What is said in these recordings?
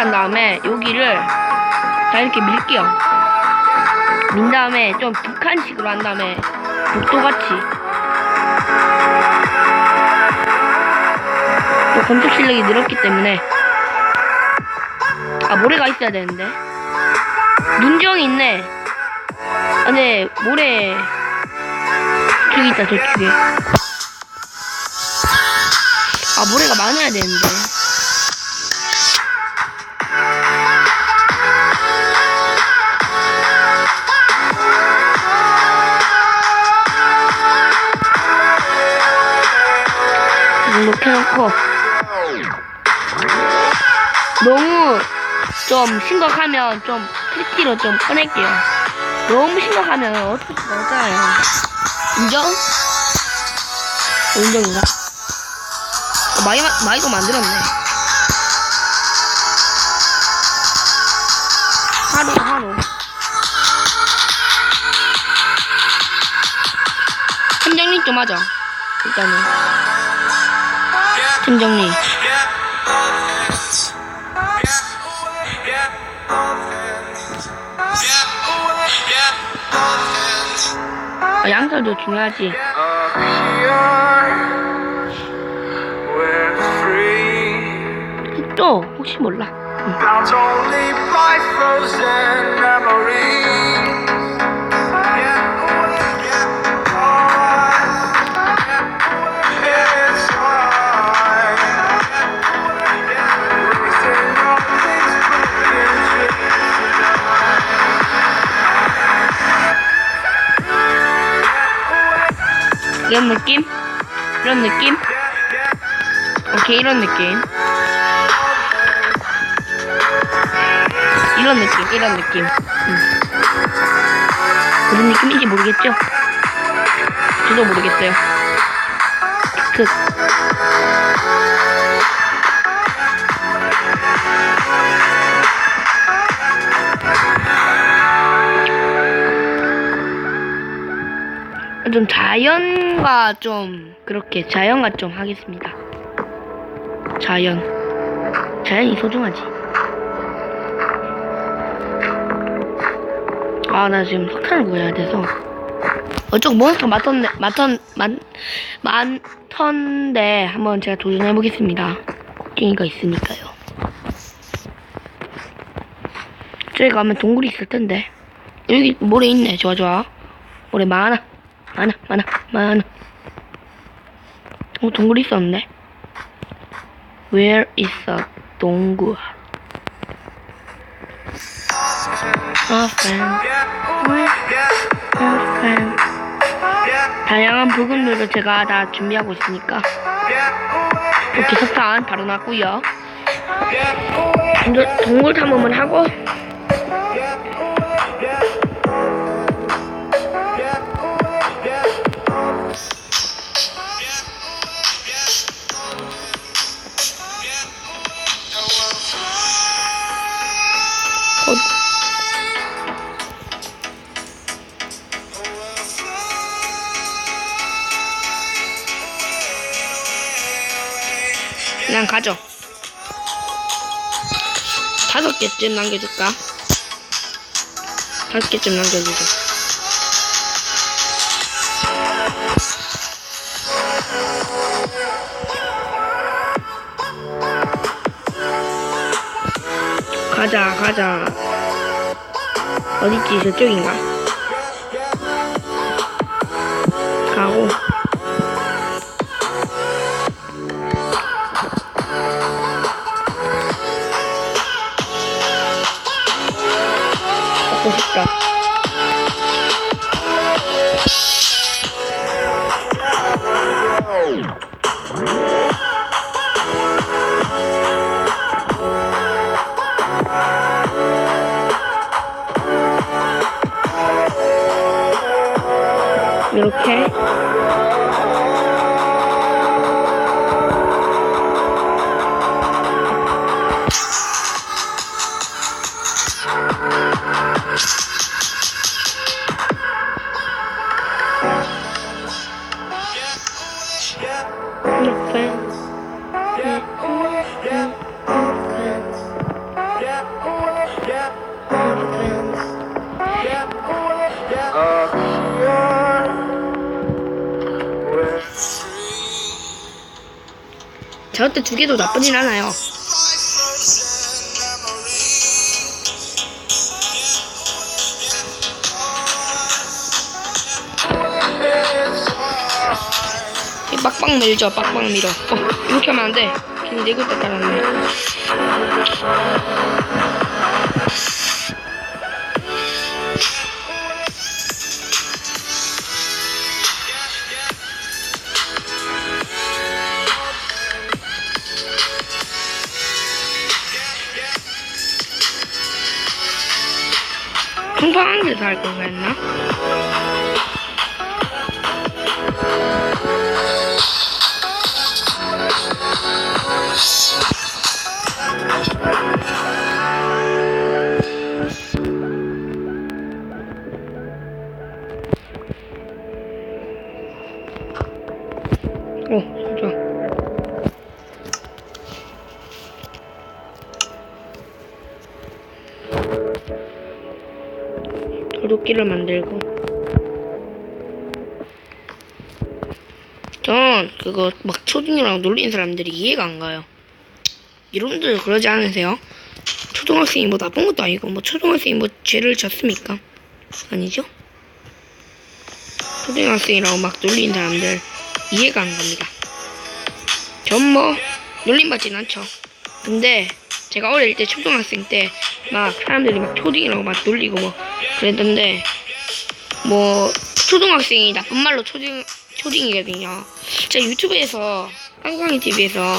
한 다음에 여기를 다 이렇게 밀게요. 민 다음에 좀 북한식으로 한 다음에 복도같이. 또 건축 실력이 늘었기 때문에. 아 모래가 있어야 되는데. 눈정이 있네. 아 근데 모래 저기 있다 저쪽에 아 모래가 많아야 되는데 이렇게 해놓고. 너무 좀 심각하면 좀 크리티로 좀 꺼낼게요. 너무 심각하면 어쩔 수가 없잖아요. 인정? 어, 인정인가? 어, 많이, 마- 많이 더 만들었네. 하루 하루. 팀 정리 좀 하자 일단은 팀 정리. 아, 양털도 중요하지. 또 혹시 몰라. bound 이런 느낌? 이런 느낌? 오케이 이런 느낌 이런 느낌 이런 느낌 음. 무슨 느낌인지 모르겠죠? 저도 모르겠어요 그 좀 자연과 좀 그렇게 자연과 좀 하겠습니다. 자연. 자연이 소중하지. 아, 나 지금 석탄을 구해야 돼서. 어쩌고 몬스터 많던데, 많던, 많, 많던데, 한번 제가 도전해보겠습니다. 곡괭이가 있으니까요. 저기 가면 동굴이 있을 텐데. 여기 모래 있네. 좋아, 좋아. 모래 많아. 많아, 많아, 많아. 어, 동굴 있었네. Where is a 동굴? A friend. 다양한 부금들도 제가 다 준비하고 있으니까. 이렇게 석탄 바로 놨고요. 동굴 탐험을 하고 곧 그냥 가죠. 다섯 개쯤 남겨줄까? 다섯 개쯤 남겨주죠. 가자, 가자. 어딨지? 저쪽인가? 저때 두 개도 나쁘진 않아요. 이 빡빡 밀죠, 빡빡 밀어. 어, 이렇게 하면 안 돼. 괜히 내고 때 깔았네. 데서 할걸 그랬나? 도둑기를 만들고. 전 그거 막 초딩이랑 놀리는 사람들이 이해가 안 가요. 여러분들 그러지 않으세요? 초등학생이 뭐 나쁜 것도 아니고 뭐 초등학생이 뭐 죄를 졌습니까? 아니죠? 초등학생이라고 막 놀리는 사람들 이해가 안 갑니다. 전 뭐 놀림받진 않죠. 근데 제가 어릴 때 초등학생 때 막 사람들이 막 초딩이라고 막 놀리고 뭐 그랬던데 뭐 초등학생이 나쁜 말로 초딩 초딩이거든요. 제가 유튜브에서 깡깡이 TV에서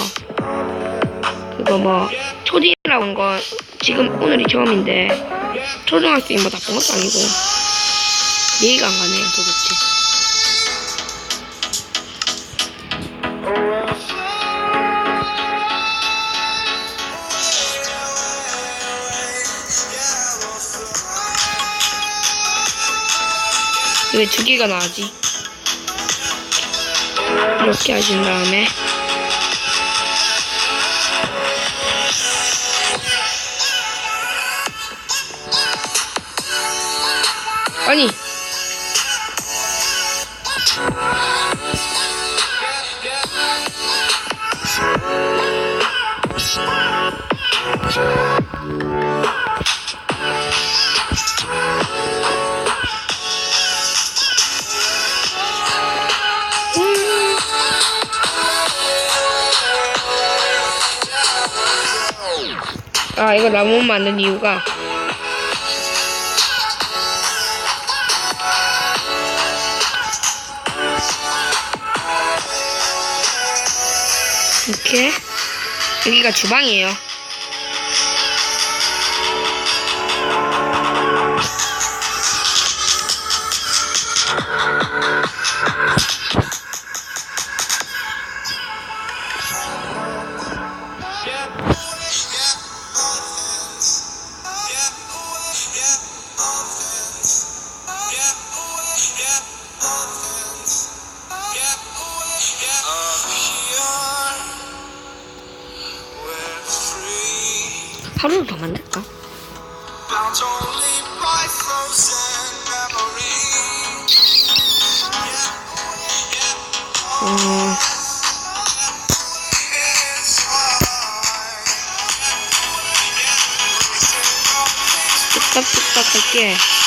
그거 뭐 초딩이라고 한 거 지금 오늘이 처음인데 초등학생이 뭐 나쁜 것도 아니고 이해가 안 가네요 도대체. 왜 두 개가 나지? 이렇게 하신 다음에 아니 아 이거 나무 만든 이유가 이렇게 여기가 주방이에요. 어. 뚝딱뚝딱 할게.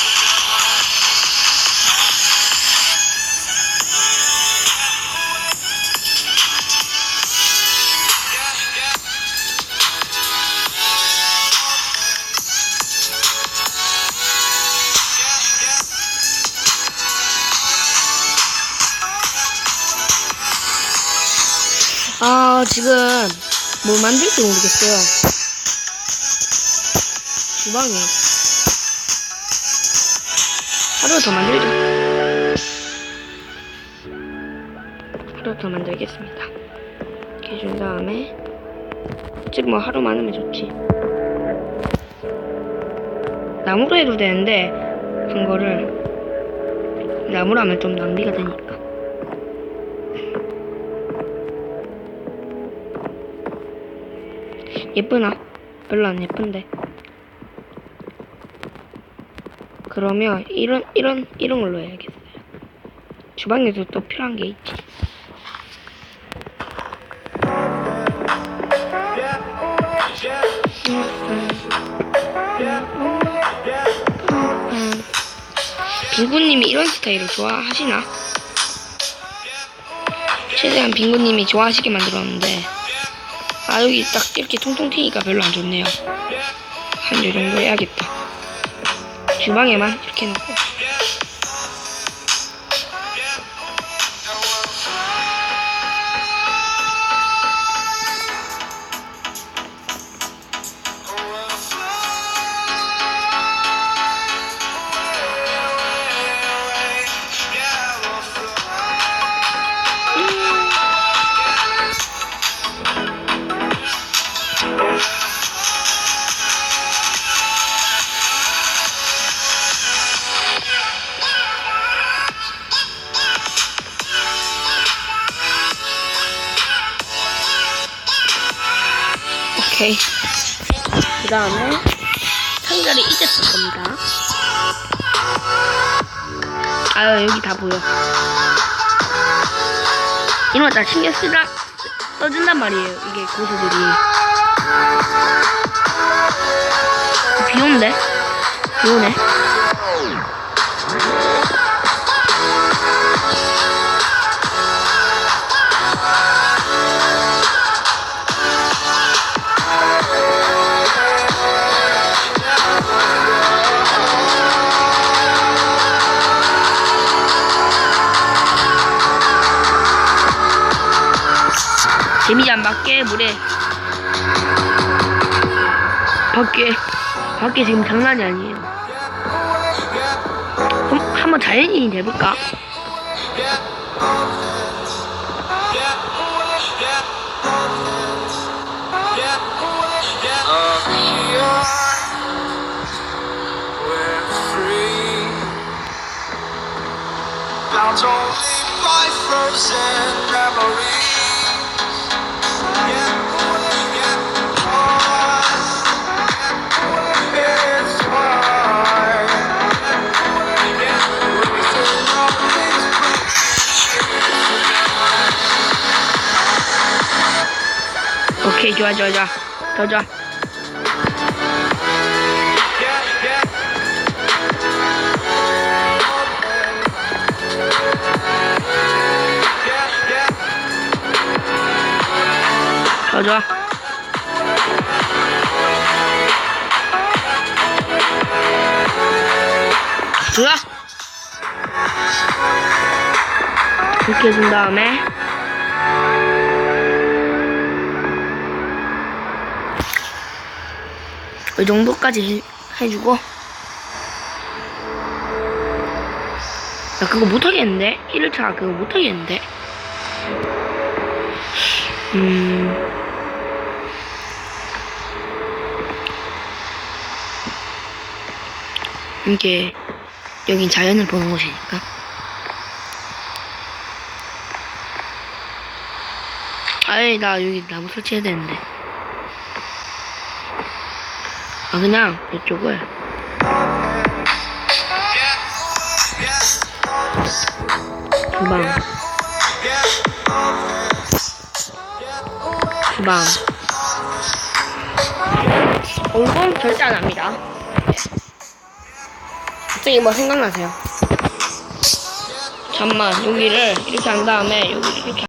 지금 뭐 만들지 모르겠어요. 주방에. 하루 더 만들자. 하루 더 만들겠습니다. 이렇게 준 다음에, 지금 뭐 하루 많으면 좋지. 나무로 해도 되는데, 한 거를, 나무로 하면 좀 낭비가 되니까. 예쁘나? 별로 안 예쁜데. 그러면 이런 이런 이런 걸로 해야겠어요. 주방에서 또 필요한 게 있지. 빙구님이 이런 스타일을 좋아하시나? 최대한 빙구님이 좋아하시게 만들었는데 아 여기 딱 이렇게 통통 튀니까 별로 안 좋네요. 한 요 정도 해야겠다. 주방에만 이렇게 놓고 오케이. 그 다음에 상자를 이제 쓸 겁니다. 아유 여기 다 보여. 거다 신경 쓰라 써준단 말이에요 이게 고수들이. 비 오는데? 비 오네 재미지 안 밖에 물에 밖에 밖에 지금 장난이 아니에요. 그럼 한번 자연인이 돼볼까? Frozen 오케이 좋아 좋아 좋아 더 좋아 이 정도까지 해, 해주고. 나 그거 못하겠는데? 1차 그거 못하겠는데? 음. 이게 여긴 자연을 보는 곳이니까. 아이 나 여기 나무 설치해야 되는데 아 그냥 이쪽을. 주방. 주방. 어, 이건 절대 안 합니다. 갑자기 뭐 생각나세요? 잠만 여기를 이렇게 한 다음에 여기 이렇게